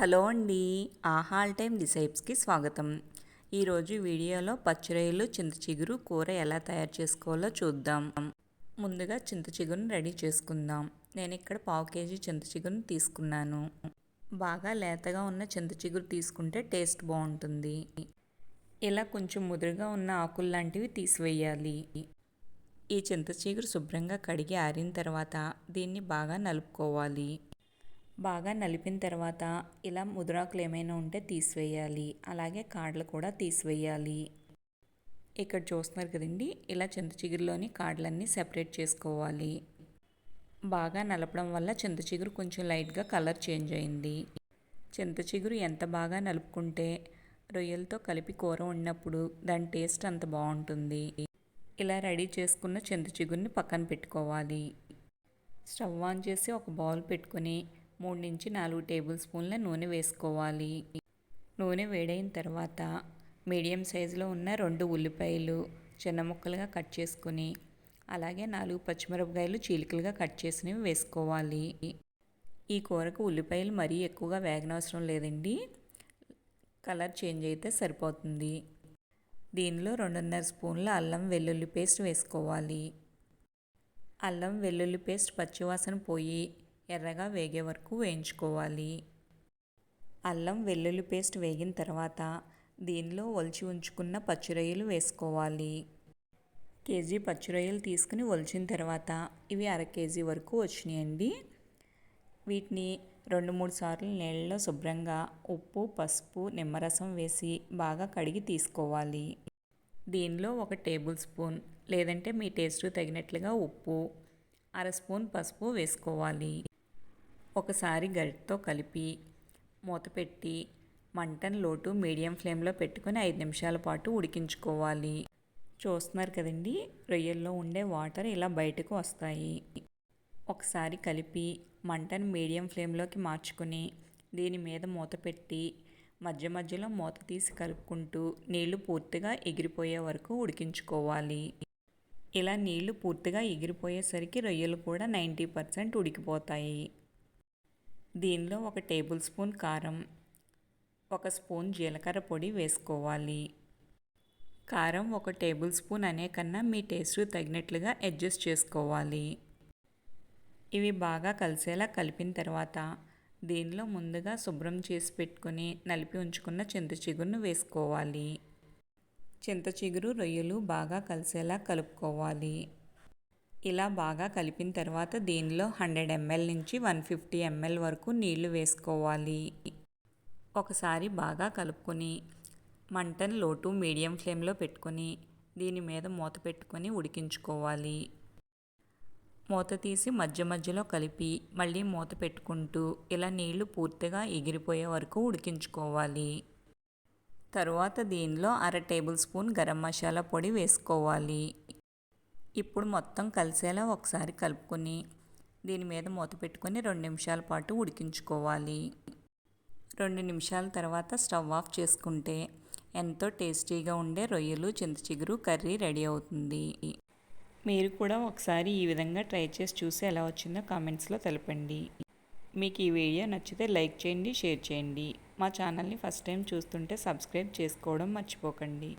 Hello అండి. ఆహాల్ time డిసైప్స్కి స్వాగతం. ఈరోజు వీడియోలో పచ్చిరొయ్యలు చింత చిగురు కూర ఎలా తయారు చేసుకోవాలో చూద్దాం. ముందుగా చింత రెడీ చేసుకుందాం. నేను ఇక్కడ పావు కేజీ చింత తీసుకున్నాను. బాగా లేతగా ఉన్న చింత చిగురు తీసుకుంటే టేస్ట్ బాగుంటుంది. ఇలా కొంచెం ముదురుగా ఉన్న ఆకులు లాంటివి తీసివేయాలి. ఈ చింత చిగురు శుభ్రంగా కడిగి ఆరిన తర్వాత దీన్ని బాగా నలుపుకోవాలి. బాగా నలిపిన తర్వాత ఇలా ముదురాకులు ఏమైనా ఉంటే తీసివేయాలి. అలాగే కాడలు కూడా తీసివేయాలి. ఇక్కడ చూస్తున్నారు కదండి ఇలా చింత చిగురులోని కాడలన్నీ సెపరేట్ చేసుకోవాలి. బాగా నలపడం వల్ల చింత చిగురు కొంచెం లైట్గా కలర్ చేంజ్ అయింది. చింత చిగురు ఎంత బాగా నలుపుకుంటే రొయ్యలతో కలిపి కూర ఉన్నప్పుడు దాని టేస్ట్ అంత బాగుంటుంది. ఇలా రెడీ చేసుకున్న చింత చిగురిని పక్కన పెట్టుకోవాలి. స్టవ్ ఆన్ చేసి ఒక బౌల్ పెట్టుకొని మూడు నుంచి నాలుగు టేబుల్ స్పూన్ల నూనె వేసుకోవాలి. నూనె వేడైన తర్వాత మీడియం సైజులో ఉన్న రెండు ఉల్లిపాయలు చిన్న ముక్కలుగా కట్ చేసుకుని అలాగే నాలుగు పచ్చిమిరపకాయలు చీలికలుగా కట్ చేసినవి వేసుకోవాలి. ఈ కూరకు ఉల్లిపాయలు మరీ ఎక్కువగా వేగనవసరం లేదండి. కలర్ చేంజ్ అయితే సరిపోతుంది. దీనిలో రెండున్నర స్పూన్ల అల్లం వెల్లుల్లి పేస్ట్ వేసుకోవాలి. అల్లం వెల్లుల్లి పేస్ట్ పచ్చివాసన పోయి ఎర్రగా వేగే వరకు వేయించుకోవాలి. అల్లం వెల్లుల్లి పేస్ట్ వేగిన తర్వాత దీనిలో ఒలిచి ఉంచుకున్న పచ్చిరొయ్యలు వేసుకోవాలి. కేజీ పచ్చిరొయ్యలు తీసుకుని ఒలిచిన తర్వాత ఇవి అర కేజీ వరకు వచ్చినాయండి. వీటిని రెండు మూడు సార్లు నీళ్ళలో శుభ్రంగా ఉప్పు పసుపు నిమ్మరసం వేసి బాగా కడిగి తీసుకోవాలి. దీనిలో ఒక టేబుల్ స్పూన్ లేదంటే మీ టేస్ట్ తగినట్లుగా ఉప్పు అర స్పూన్ పసుపు వేసుకోవాలి. ఒకసారి గరిటతో కలిపి మూత పెట్టి మంటను లోటు మీడియం ఫ్లేమ్లో పెట్టుకొని ఐదు నిమిషాల పాటు ఉడికించుకోవాలి. చూస్తున్నారు కదండి రొయ్యల్లో ఉండే వాటర్ ఇలా బయటకు వస్తాయి. ఒకసారి కలిపి మంటను మీడియం ఫ్లేమ్లోకి మార్చుకుని దీని మీద మూత పెట్టి మధ్య మధ్యలో మూత తీసి కలుపుకుంటూ నీళ్ళు పూర్తిగా ఎగిరిపోయే వరకు ఉడికించుకోవాలి. ఇలా నీళ్ళు పూర్తిగా ఎగిరిపోయేసరికి రొయ్యలు కూడా నైంటీ పర్సెంట్ ఉడికిపోతాయి. దీనిలో ఒక టేబుల్ స్పూన్ కారం ఒక స్పూన్ జీలకర్ర పొడి వేసుకోవాలి. కారం ఒక టేబుల్ స్పూన్ అనే కన్నా మీ టేస్ట్ తగినట్లుగా అడ్జస్ట్ చేసుకోవాలి. ఇవి బాగా కలిసేలా కలిపిన తర్వాత దీనిలో ముందుగా శుభ్రం చేసి పెట్టుకొని నలిపి ఉంచుకున్న చింత చిగురును వేసుకోవాలి. చింత చిగురు రొయ్యలు బాగా కలిసేలా కలుపుకోవాలి. ఇలా బాగా కలిపిన తర్వాత దీనిలో హండ్రెడ్ ఎంఎల్ నుంచి వన్ ఫిఫ్టీ ఎంఎల్ వరకు నీళ్ళు వేసుకోవాలి. ఒకసారి బాగా కలుపుకొని మంటను లోటు మీడియం ఫ్లేమ్లో పెట్టుకొని దీని మీద మూత పెట్టుకొని ఉడికించుకోవాలి. మూత తీసి మధ్య మధ్యలో కలిపి మళ్ళీ మూత పెట్టుకుంటూ ఇలా నీళ్ళు పూర్తిగా ఎగిరిపోయే వరకు ఉడికించుకోవాలి. తరువాత దీనిలో అర టేబుల్ స్పూన్ గరం మసాలా పొడి వేసుకోవాలి. ఇప్పుడు మొత్తం కలిసేలా ఒకసారి కలుపుకొని దీని మీద మూత పెట్టుకొని రెండు నిమిషాల పాటు ఉడికించుకోవాలి. రెండు నిమిషాల తర్వాత స్టవ్ ఆఫ్ చేసుకుంటే ఎంతో టేస్టీగా ఉండే రొయ్యలు చింతచిగురు కర్రీ రెడీ అవుతుంది. మీరు కూడా ఒకసారి ఈ విధంగా ట్రై చేసి చూసి ఎలా వచ్చిందో కామెంట్స్లో తెలపండి. మీకు ఈ వీడియో నచ్చితే లైక్ చేయండి షేర్ చేయండి. మా ఛానల్ని ఫస్ట్ టైం చూస్తుంటే సబ్స్క్రైబ్ చేసుకోవడం మర్చిపోకండి.